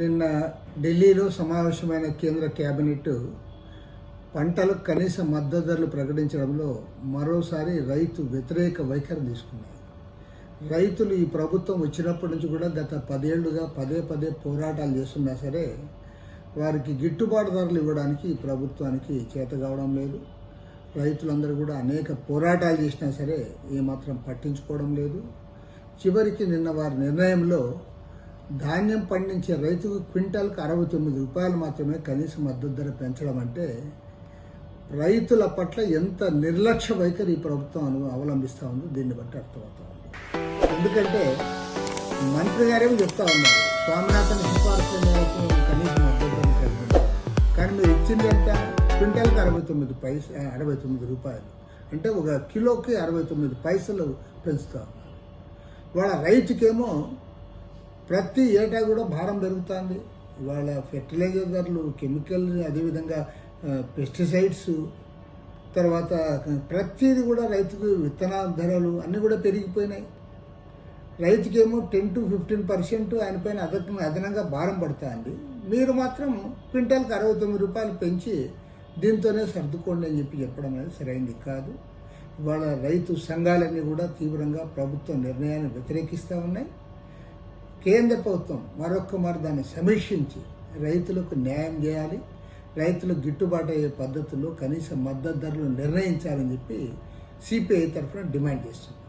నిన్న ఢిల్లీలో సమావేశమైన కేంద్ర కేబినెట్ పంటలకు కనీస మద్దతు ధరలు ప్రకటించడంలో మరోసారి రైతు వ్యతిరేక వైఖరి తీసుకున్నారు రైతులు ఈ ప్రభుత్వం వచ్చినప్పటి నుంచి కూడా గత పదేళ్ళుగా పదే పదే పోరాటాలు చేస్తున్నా సరే వారికి గిట్టుబాటు ధరలు ఇవ్వడానికి ఈ ప్రభుత్వానికి చేత కావడం లేదు. రైతులందరూ కూడా అనేక పోరాటాలు చేసినా సరే ఏమాత్రం పట్టించుకోవడం లేదు. చివరికి నిన్న వారి నిర్ణయంలో ధాన్యం పండించే రైతుకు క్వింటాల్కి అరవై తొమ్మిది రూపాయలు మాత్రమే కనీస మద్దతు ధర పెంచడం అంటే రైతుల పట్ల ఎంత నిర్లక్ష్య వైఖరి ఈ ప్రభుత్వం అవలంబిస్తూ ఉందో దీన్ని బట్టి అర్థమవుతా ఉంది. ఎందుకంటే మంత్రి గారేమో చెప్తా ఉన్నారు స్వామినాథన్ సిఫార్సు మేరకు కనీస మద్దతు ధర కానీ మీరు ఇచ్చింది ఎంత? క్వింటాల్కి అరవై తొమ్మిది పైస అరవై తొమ్మిది రూపాయలు. అంటే ఒక కిలోకి అరవై తొమ్మిది పైసలు పెంచుతా ఉన్నారు. వాళ్ళ రైతుకేమో ప్రతి ఏటా కూడా భారం పెరుగుతుంది. ఇవాళ ఫెర్టిలైజర్ ధరలు కెమికల్ అదేవిధంగా పెస్టిసైడ్స్ తర్వాత ప్రతిది కూడా రైతుకు విత్తనాల ధరలు అన్నీ కూడా పెరిగిపోయినాయి. రైతుకేమో టెన్ టు ఫిఫ్టీన్ పర్సెంట్ ఆయన పైన అదనంగా అదనంగా భారం పడుతుంది. మీరు మాత్రం క్వింటాల్కి అరవై తొమ్మిది రూపాయలు పెంచి దీంతోనే సర్దుకోండి అని చెప్పి చెప్పడం అనేది సరైనది కాదు. ఇవాళ రైతు సంఘాలన్నీ కూడా తీవ్రంగా ప్రభుత్వ నిర్ణయాన్ని వ్యతిరేకిస్తూ ఉన్నాయి. కేంద్ర ప్రభుత్వం మరొక్క మరి దాన్ని సమీక్షించి రైతులకు న్యాయం చేయాలి రైతులకు గిట్టుబాటు అయ్యే పద్ధతుల్లో కనీస మద్దతు ధరలు నిర్ణయించాలని చెప్పి సిపిఐ తరఫున డిమాండ్ చేస్తుంది.